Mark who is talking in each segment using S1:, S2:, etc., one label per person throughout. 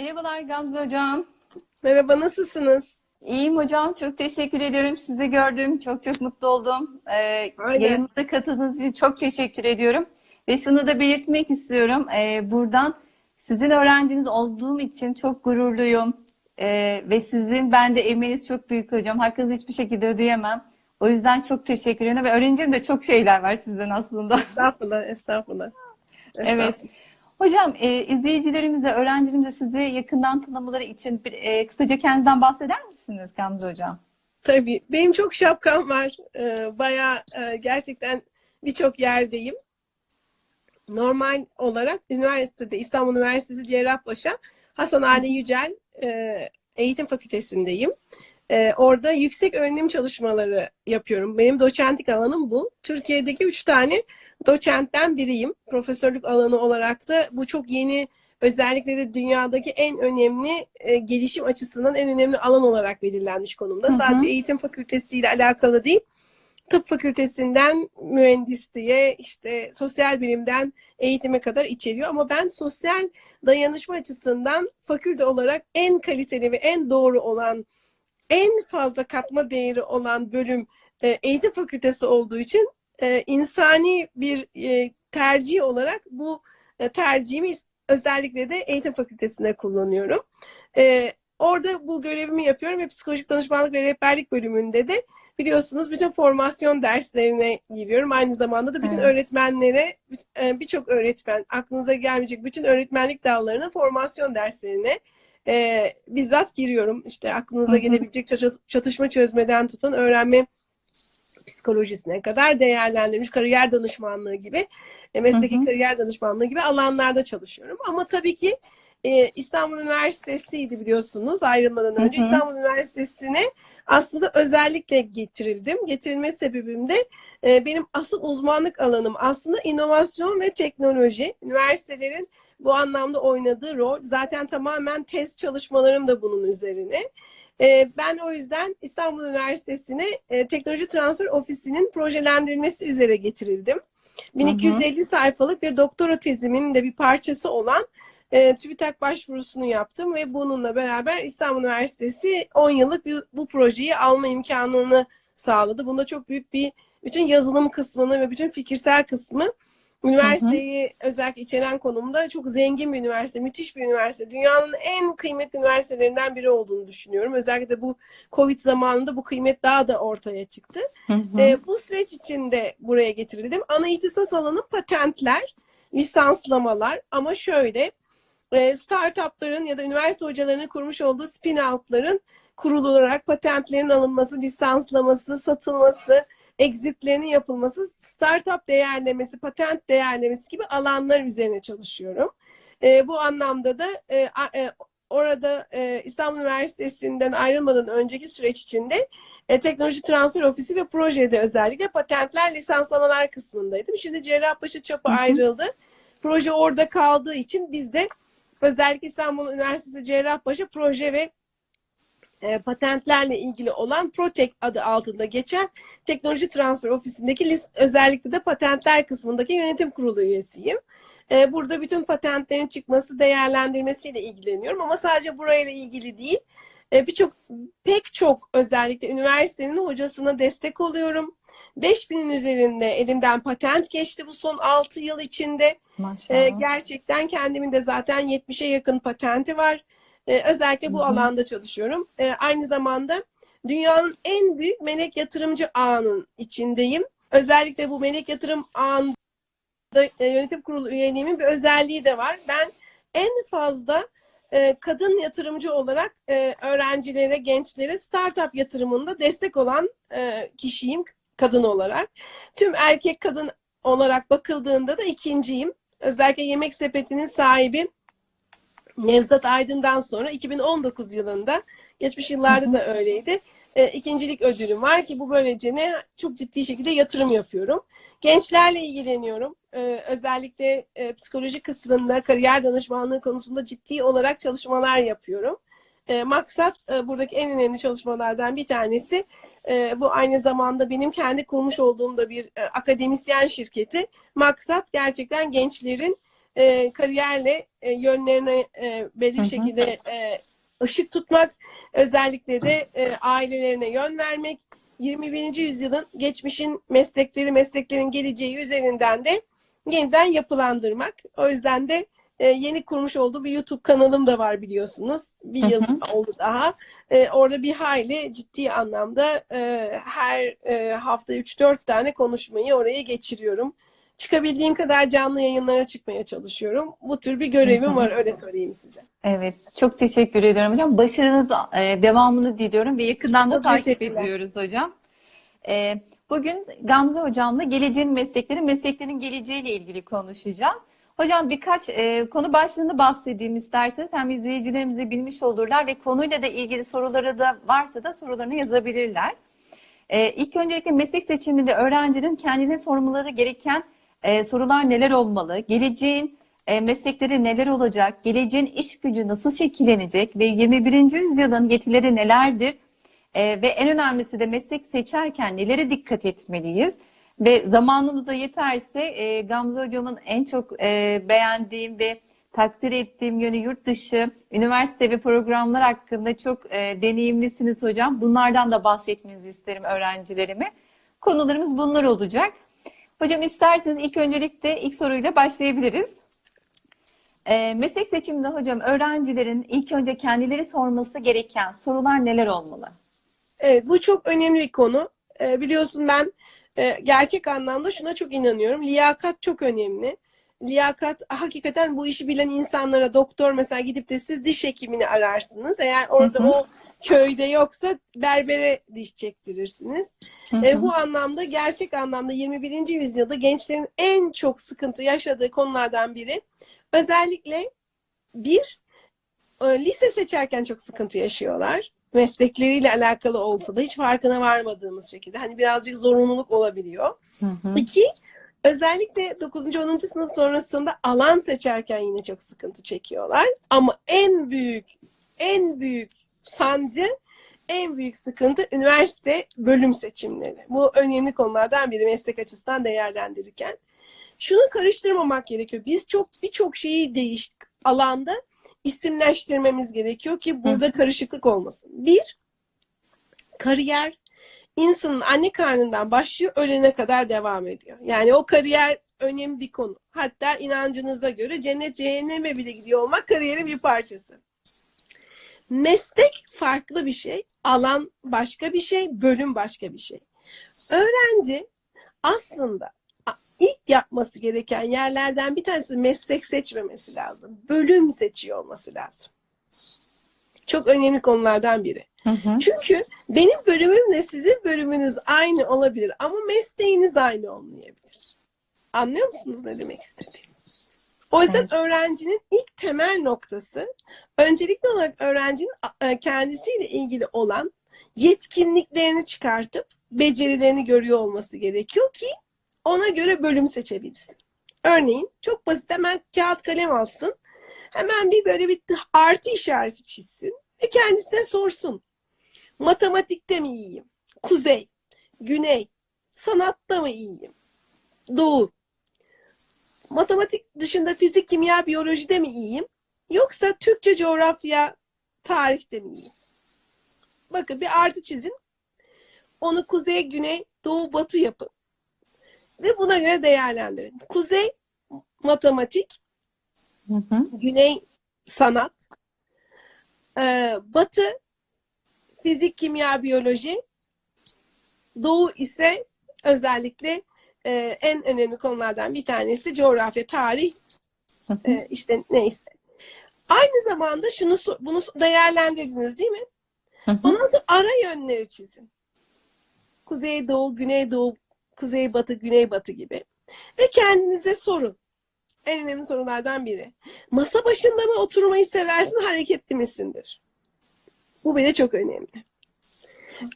S1: Merhabalar Gamze Hocam.
S2: Merhaba, nasılsınız?
S1: İyiyim hocam. Çok teşekkür ediyorum. Sizi gördüm. Çok çok mutlu oldum. Ee,
S2: Aynen.
S1: yayınımıza katıldığınız için çok teşekkür ediyorum. Ve şunu da belirtmek istiyorum. Ee, buradan sizin öğrenciniz olduğum için çok gururluyum. Ee, ve sizin bende emeğiniz çok büyük hocam. Hakkınızı hiçbir şekilde ödeyemem. O yüzden çok teşekkür ederim. Ve öğreneceğim de çok şeyler var sizden aslında.
S2: Estağfurullah, estağfurullah.
S1: Evet. Hocam, e, izleyicilerimize, öğrencilerimize sizi yakından tanımaları için bir, e, kısaca kendinizden bahseder misiniz Gamze Hocam?
S2: Tabii, benim çok şapkam var. Ee, bayağı e, gerçekten birçok yerdeyim. Normal olarak üniversitede, İstanbul Üniversitesi Cerrahpaşa Hasan Ali Yücel e, Eğitim Fakültesindeyim. E, orada yüksek öğrenim çalışmaları yapıyorum. Benim doçentlik alanım bu. Türkiye'deki üç tane doçentten biriyim. Profesörlük alanı olarak da bu çok yeni özellikle de dünyadaki en önemli e, gelişim açısından en önemli alan olarak belirlenmiş konumda.
S1: Hı hı.
S2: Sadece eğitim fakültesiyle alakalı değil. Tıp fakültesinden mühendisliğe, işte sosyal bilimden eğitime kadar içeriyor. Ama ben sosyal dayanışma açısından fakülte olarak en kaliteli ve en doğru olan, en fazla katma değeri olan bölüm e, eğitim fakültesi olduğu için e, insani bir e, tercih olarak bu e, tercihimi özellikle de eğitim fakültesinde kullanıyorum. E, orada bu görevimi yapıyorum ve psikolojik danışmanlık ve rehberlik bölümünde de biliyorsunuz bütün formasyon derslerine giriyorum. Aynı zamanda da bütün
S1: Evet.
S2: öğretmenlere, birçok öğretmen, aklınıza gelmeyecek bütün öğretmenlik dallarına formasyon derslerine e, bizzat giriyorum. İşte aklınıza gelebilecek çat- çatışma çözmeden tutun öğrenme psikolojisine kadar değerlendirilmiş kariyer danışmanlığı gibi e, mesleki
S1: Hı hı.
S2: kariyer danışmanlığı gibi alanlarda çalışıyorum. Ama tabii ki e, İstanbul Üniversitesi'ydi biliyorsunuz ayrılmadan önce.
S1: Hı hı.
S2: İstanbul Üniversitesi'ne aslında özellikle getirildim. Getirilme sebebim de e, benim asıl uzmanlık alanım aslında inovasyon ve teknoloji. Üniversitelerin bu anlamda oynadığı rol. Zaten tamamen test çalışmalarım da bunun üzerine. E, ben o yüzden İstanbul Üniversitesi'ne e, Teknoloji Transfer Ofisi'nin projelendirilmesi üzere getirildim. 1250 sayfalık bir doktora tezimin de bir parçası olan e, TÜBİTAK başvurusunu yaptım ve bununla beraber İstanbul Üniversitesi 10 yıllık bir, bu projeyi alma imkanını sağladı. Bunda çok büyük bir bütün yazılım kısmını ve bütün fikirsel kısmı üniversiteyi özellikle içeren konumda çok zengin bir üniversite, müthiş bir üniversite. Dünyanın en kıymetli üniversitelerinden biri olduğunu düşünüyorum. Özellikle de bu Covid zamanında bu kıymet daha da ortaya çıktı.
S1: Hı hı.
S2: E, bu süreç içinde buraya getirildim. Ana ihtisas alanı patentler, lisanslamalar ama şöyle e, startupların ya da üniversite hocalarının kurmuş olduğu spin-out'ların kurulularak patentlerin alınması, lisanslaması, satılması, exitlerinin yapılması, startup değerlemesi, patent değerlemesi gibi alanlar üzerine çalışıyorum. E, bu anlamda da e, e, orada e, İstanbul Üniversitesi'nden ayrılmadan önceki süreç içinde e, Teknoloji Transfer Ofisi ve projede özellikle patentler, lisanslamalar kısmındaydım. Şimdi Cerrahpaşa çapı
S1: Hı hı.
S2: ayrıldı. Proje orada kaldığı için biz de özellikle İstanbul Üniversitesi Cerrahpaşa proje ve e, patentlerle ilgili olan Protek adı altında geçen Teknoloji Transfer Ofisi'ndeki lis- özellikle de patentler kısmındaki yönetim kurulu üyesiyim. E, burada bütün patentlerin çıkması, değerlendirmesiyle ilgileniyorum ama sadece burayla ilgili değil. E, Birçok, pek çok özellikle üniversitenin hocasına destek oluyorum. 5000'in üzerinde elimden patent geçti bu son 6 yıl içinde.
S1: Maşallah.
S2: Gerçekten kendimin de zaten 70'e yakın patenti var. Ee, özellikle bu
S1: Hı hı.
S2: alanda çalışıyorum. Ee, aynı zamanda dünyanın en büyük melek yatırımcı ağının içindeyim. Özellikle bu melek yatırım ağında e, yönetim kurulu üyeliğimin bir özelliği de var. Ben en fazla e, kadın yatırımcı olarak e, öğrencilere, gençlere startup yatırımında destek olan e, kişiyim kadın olarak. Tüm erkek kadın olarak bakıldığında da ikinciyim. Özellikle Yemek Sepeti'nin sahibi Nevzat Aydın'dan sonra 2019 yılında, geçmiş yıllarda da öyleydi. E, ikincilik ödülüm var ki bu böylece ne çok ciddi şekilde yatırım yapıyorum. Gençlerle ilgileniyorum. E, özellikle e, psikoloji kısmında kariyer danışmanlığı konusunda ciddi olarak çalışmalar yapıyorum. E, maksat e, buradaki en önemli çalışmalardan bir tanesi e, bu aynı zamanda benim kendi kurmuş olduğum da bir e, akademisyen şirketi. Maksat gerçekten gençlerin e, kariyerle e, yönlerine e, belli bir şekilde e, ışık tutmak, özellikle de e, ailelerine yön vermek, 21. yüzyılın geçmişin meslekleri, mesleklerin geleceği üzerinden de yeniden yapılandırmak. O yüzden de e, yeni kurmuş olduğu bir YouTube kanalım da var biliyorsunuz. Bir
S1: Hı
S2: yıl
S1: hı.
S2: oldu daha. E, orada bir hayli ciddi anlamda e, her e, hafta 3-4 tane konuşmayı oraya geçiriyorum. Çıkabildiğim kadar canlı yayınlara çıkmaya çalışıyorum. Bu tür bir görevim var öyle söyleyeyim size.
S1: Evet, çok teşekkür ediyorum hocam. Başarınız e, devamını diliyorum ve yakından da
S2: Çok
S1: takip ediyoruz hocam. E, bugün Gamze hocamla geleceğin meslekleri, mesleklerin geleceğiyle ilgili konuşacağım. Hocam birkaç e, konu başlığını bahsedeyim isterseniz hem izleyicilerimiz de bilmiş olurlar ve konuyla da ilgili soruları da varsa da sorularını yazabilirler. E, ilk öncelikle meslek seçiminde öğrencinin kendine sormaları gereken e, sorular neler olmalı? Geleceğin e, meslekleri neler olacak? Geleceğin iş gücü nasıl şekillenecek? Ve 21. yüzyılın yetileri nelerdir? E, ve en önemlisi de meslek seçerken nelere dikkat etmeliyiz? Ve zamanımız da yeterse e, Gamze hocamın en çok e, beğendiğim ve takdir ettiğim yönü yurt dışı üniversite ve programlar hakkında çok e, deneyimlisiniz hocam. Bunlardan da bahsetmenizi isterim öğrencilerime. Konularımız bunlar olacak. Hocam isterseniz ilk öncelikle ilk soruyla başlayabiliriz. E, meslek seçiminde hocam öğrencilerin ilk önce kendileri sorması gereken sorular neler olmalı?
S2: Evet, bu çok önemli bir konu. Ee, biliyorsun ben e, gerçek anlamda şuna çok inanıyorum. Liyakat çok önemli. Liyakat hakikaten bu işi bilen insanlara doktor mesela gidip de siz diş hekimini ararsınız. Eğer orada
S1: Hı hı.
S2: o köyde yoksa berbere diş çektirirsiniz.
S1: Hı
S2: E, bu anlamda gerçek anlamda 21. yüzyılda gençlerin en çok sıkıntı yaşadığı konulardan biri özellikle bir e, lise seçerken çok sıkıntı yaşıyorlar. Meslekleriyle alakalı olsa da hiç farkına varmadığımız şekilde. Hani birazcık zorunluluk olabiliyor.
S1: Hı hı.
S2: İki, özellikle 9. 10. sınıf sonrasında alan seçerken yine çok sıkıntı çekiyorlar. Ama en büyük, en büyük sancı, en büyük sıkıntı üniversite bölüm seçimleri. Bu önemli konulardan biri meslek açısından değerlendirirken. Şunu karıştırmamak gerekiyor. Biz çok birçok şeyi değiş alanda isimleştirmemiz gerekiyor ki burada karışıklık olmasın. Bir, kariyer insanın anne karnından başlıyor, ölene kadar devam ediyor. Yani o kariyer önemli bir konu. Hatta inancınıza göre cennet cehenneme bile gidiyor olmak kariyerin bir parçası. Meslek farklı bir şey, alan başka bir şey, bölüm başka bir şey. Öğrenci aslında ilk yapması gereken yerlerden bir tanesi meslek seçmemesi lazım. Bölüm seçiyor olması lazım. Çok önemli konulardan biri.
S1: Hı hı.
S2: Çünkü benim bölümümle sizin bölümünüz aynı olabilir ama mesleğiniz aynı olmayabilir. Anlıyor musunuz ne demek istediğimi? O yüzden
S1: Evet.
S2: öğrencinin ilk temel noktası öncelikli olarak öğrencinin e, kendisiyle ilgili olan yetkinliklerini çıkartıp becerilerini görüyor olması gerekiyor ki ona göre bölüm seçebilsin. Örneğin çok basit hemen kağıt kalem alsın. Hemen bir böyle bir artı işareti çizsin ve kendisine sorsun. Matematikte mi iyiyim? Kuzey, güney, sanatta mı iyiyim? Doğu. Matematik dışında fizik, kimya, biyolojide mi iyiyim? Yoksa Türkçe, coğrafya, tarihte mi iyiyim? Bakın bir artı çizin. Onu kuzey, güney, doğu, batı yapın. Ve buna göre değerlendirin. Kuzey matematik,
S1: Hı hı.
S2: güney sanat, ee, batı fizik, kimya, biyoloji, doğu ise özellikle e, en önemli konulardan bir tanesi coğrafya, tarih, e, işte neyse. Aynı zamanda şunu bunu değerlendirdiniz değil mi? Ondan sonra ara yönleri çizin. Kuzey doğu, güney doğu, kuzey batı, güney batı gibi. Ve kendinize sorun. En önemli sorulardan biri. Masa başında mı oturmayı seversin, hareketli misindir? Bu bile çok önemli.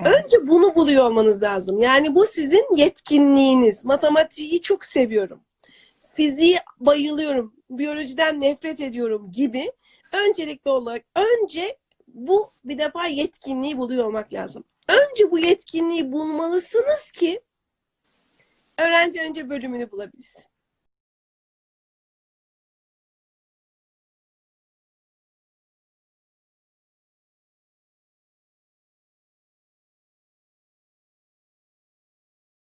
S1: Evet.
S2: Önce bunu buluyor olmanız lazım. Yani bu sizin yetkinliğiniz. Matematiği çok seviyorum. Fiziği bayılıyorum. Biyolojiden nefret ediyorum gibi. Öncelikli olarak önce bu bir defa yetkinliği buluyor olmak lazım. Önce bu yetkinliği bulmalısınız ki öğrenci önce bölümünü bulabilsin.